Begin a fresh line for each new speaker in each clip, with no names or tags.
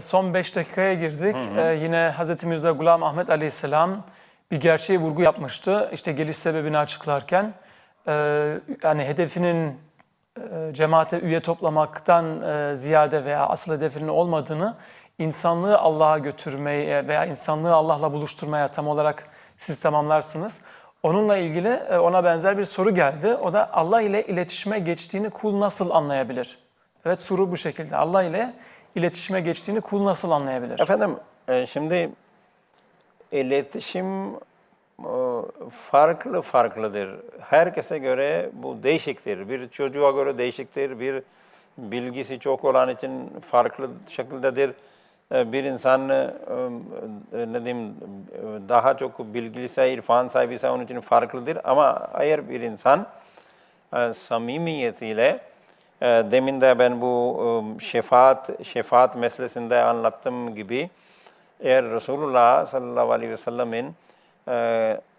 Son 5 dakikaya girdik. Ee, yine Hz. Mirza Gulam Ahmet Aleyhisselam bir gerçeğe vurgu yapmıştı. İşte geliş sebebini açıklarken e, yani hedefinin e, cemaate üye toplamaktan e, ziyade veya asıl hedefinin olmadığını insanlığı Allah'a götürmeye veya insanlığı Allah'la buluşturmaya tam olarak siz tamamlarsınız. Onunla ilgili e, ona benzer bir soru geldi. O da Allah ile iletişime geçtiğini kul nasıl anlayabilir? Evet soru bu şekilde. Allah ile iletişime geçtiğini kul nasıl anlayabilir?
Efendim e, şimdi iletişim e, farklı farklıdır. Herkese göre bu değişiktir. Bir çocuğa göre değişiktir. Bir bilgisi çok olan için farklı şekildedir. E, Bir insan ne diyeyim daha çok bilgiliyse, irfan sahibiyse onun için farklıdır. Ama eğer bir insan samimiyetiyle e, demin de ben bu e, şefaat şefaat meselesinde anlattığım gibi eğer Resulullah sallallahu aleyhi ve sellemin e,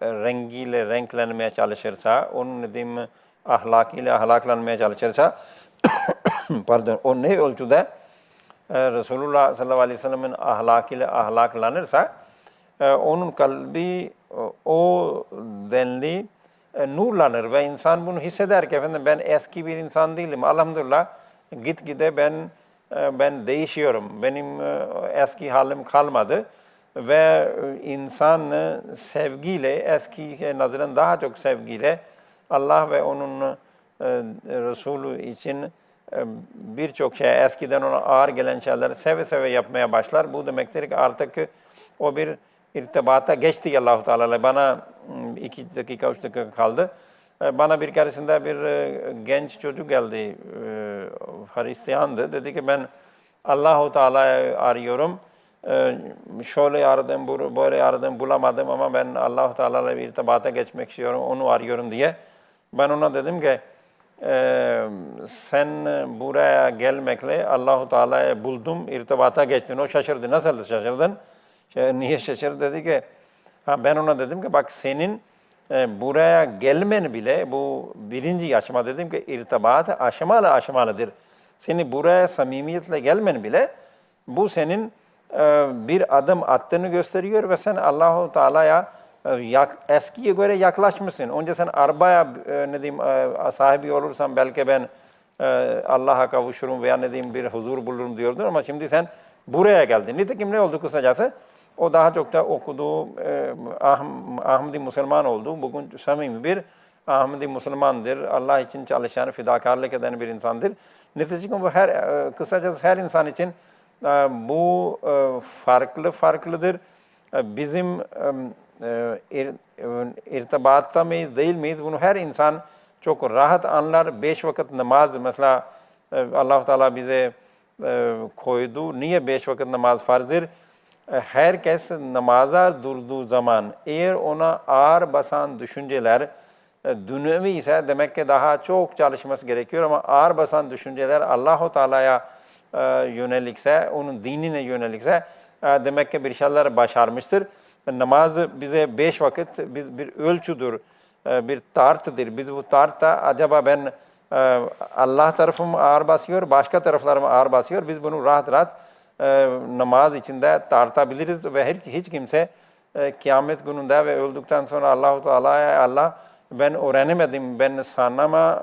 rengiyle renklenmeye çalışırsa, onun ne diyeyim ahlakıyla ahlaklanmaya çalışırsa, pardon, o ne ölçüde e, Resulullah sallallahu aleyhi ve sellemin ahlakıyla ahlaklanırsa, e, onun kalbi o- denli e, nurlanır ve insan bunu hisseder ki efendim ben eski bir insan değilim. Elhamdülillah gitgide ben e, ben değişiyorum. Benim e, eski halim kalmadı ve e, insan e, sevgiyle eskiye nazaran daha çok sevgiyle Allah ve onun e, Resulü için e, birçok şey eskiden ona ağır gelen şeyler seve seve yapmaya başlar. Bu demektir ki artık o bir irtibata geçti Allahu Teala. Bana mm, iki dakika, üç dakika kaldı. E, Bana bir keresinde bir e, genç çocuk geldi, e, Hristiyandı. Dedi ki ben Allahu Teala'yı arıyorum. E, Şöyle aradım, böyle aradım, bulamadım ama ben Allahu Teala ile bir irtibata geçmek istiyorum, onu arıyorum diye. Ben ona dedim ki sen buraya gelmekle Allahu Teala'yı buldum, irtibata geçtin. O şaşırdı. Nasıl şaşırdın? Şey, niye şaşırdı? Dedi ki, ha ben ona dedim ki bak senin e, buraya gelmen bile bu birinci aşama dedim ki irtibat aşamalı aşamalıdır. Seni buraya samimiyetle gelmen bile bu senin e, bir adım attığını gösteriyor ve sen Allahu Teala'ya e, yak, eskiye göre yaklaşmışsın. Önce sen arabaya e, ne diyeyim e, sahibi olursan belki ben e, Allah'a kavuşurum veya ne diyeyim bir huzur bulurum diyordun ama şimdi sen buraya geldin. Nitekim ne oldu kısacası? O daha çok da okuduğu e, Ahm- Ahmedi Müslüman oldu. Bugün samimi bir Ahmedi Müslümandır. Allah için çalışan, fedakarlık eden bir insandır. Nitekim bu her e, kısacası her insan için e, bu e, farklı farklıdır. E, Bizim e, e, ir, e, irtibatta mıyız, değil miyiz? Bunu her insan çok rahat anlar. Beş vakit namaz mesela e, allah Teala bize koydu. Niye beş vakit namaz farzdır? Herkes namaza durduğu zaman eğer ona ağır basan düşünceler e, dünyevi ise demek ki daha çok çalışması gerekiyor ama ağır basan düşünceler Allahu Teala'ya e, yönelikse, onun dinine yönelikse e, demek ki bir şeyler başarmıştır. Namaz bize beş vakit bir, ölçüdür, bir tartıdır. Biz bu tartta acaba ben Allah tarafım ağır basıyor, başka taraflarım ağır basıyor. Biz bunu rahat rahat namaz içinde tartabiliriz ve her, hiç kimse e, kıyamet gününde ve öldükten sonra Allahu Teala'ya Allah ben öğrenemedim, ben sanama,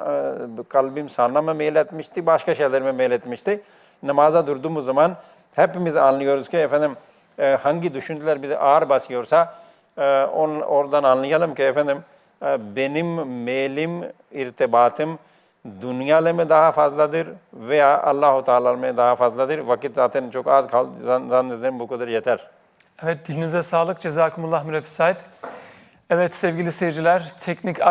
e, kalbim sanama meyletmişti, başka şeylerime meyletmişti. Namaza durduğumuz zaman hepimiz anlıyoruz ki efendim e, hangi düşünceler bize ağır basıyorsa e, on, oradan anlayalım ki efendim e, benim meylim, irtibatım dünyayla mı daha fazladır veya Allahu Teala mı daha fazladır? Vakit zaten çok az kaldı. Zan- Zannederim bu kadar yeter.
Evet dilinize sağlık. Cezakumullah mürebbis sahip. Evet sevgili seyirciler teknik arıza